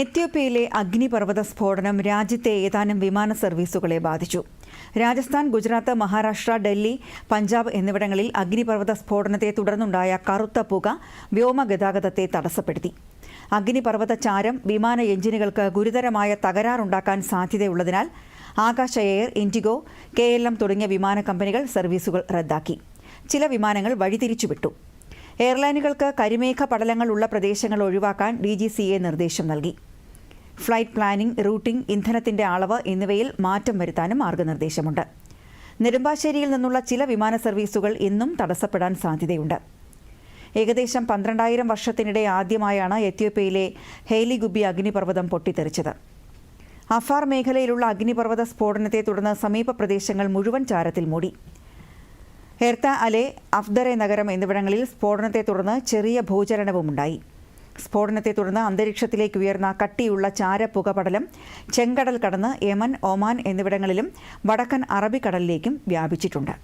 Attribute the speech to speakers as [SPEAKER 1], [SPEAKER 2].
[SPEAKER 1] എത്യോപ്യയിലെ അഗ്നിപർവത സ്ഫോടനം രാജ്യത്തെ ഏതാനും വിമാന സർവീസുകളെ ബാധിച്ചു. രാജസ്ഥാൻ ഗുജറാത്ത് മഹാരാഷ്ട്ര ഡൽഹി പഞ്ചാബ് എന്നിവിടങ്ങളിൽ അഗ്നിപർവത സ്ഫോടനത്തെ തുടർന്നുണ്ടായ കറുത്ത പുക വ്യോമഗതാഗതത്തെ തടസ്സപ്പെടുത്തി. അഗ്നിപർവത ചാരം വിമാന എഞ്ചിനുകൾക്ക് ഗുരുതരമായ തകരാറുണ്ടാക്കാൻ സാധ്യതയുള്ളതിനാൽ Akasa Air IndiGo K L M തുടങ്ങിയ വിമാന കമ്പനികൾ സർവീസുകൾ റദ്ദാക്കി. ചില വിമാനങ്ങൾ വഴിതിരിച്ചുവിട്ടു. എയർലൈനുകൾക്ക് കരിമേഘ പടലങ്ങൾ ഉള്ള പ്രദേശങ്ങൾ ഒഴിവാക്കാൻ ഡി നിർദ്ദേശം നൽകി. ഫ്ലൈറ്റ് പ്ലാനിംഗ് റൂട്ടിംഗ് ഇന്ധനത്തിന്റെ അളവ് എന്നിവയിൽ മാറ്റം വരുത്താനും മാർഗനിർദ്ദേശമുണ്ട്. നെടുമ്പാശ്ശേരിയിൽ നിന്നുള്ള ചില വിമാന സർവീസുകൾ ഇന്നും തടസ്സപ്പെടാൻ സാധ്യതയുണ്ട്. ഏകദേശം പന്ത്രണ്ടായിരം വർഷത്തിനിടെ ആദ്യമായാണ് എത്യോപ്യയിലെ ഹെയ്ലിഗുബി അഗ്നിപർവതം പൊട്ടിത്തെറിച്ചത്. അഫാർ മേഖലയിലുള്ള അഗ്നിപർവത സ്ഫോടനത്തെ തുടർന്ന് സമീപ പ്രദേശങ്ങൾ മുഴുവൻ ചാരത്തിൽ മൂടി. ഹെർത്ത അലെ അഫ്ദറെ നഗരം എന്നിവിടങ്ങളിൽ സ്ഫോടനത്തെ തുടർന്ന് ചെറിയ ഭൂചലനവുമുണ്ടായി. സ്ഫോടനത്തെ തുടർന്ന് അന്തരീക്ഷത്തിലേക്ക് ഉയർന്ന കട്ടിയുള്ള ചാര പുകപടലം ചെങ്കടൽ കടന്ന് യമൻ ഒമാൻ എന്നിവിടങ്ങളിലും വടക്കൻ അറബിക്കടലിലേക്കും വ്യാപിച്ചിട്ടുണ്ട്.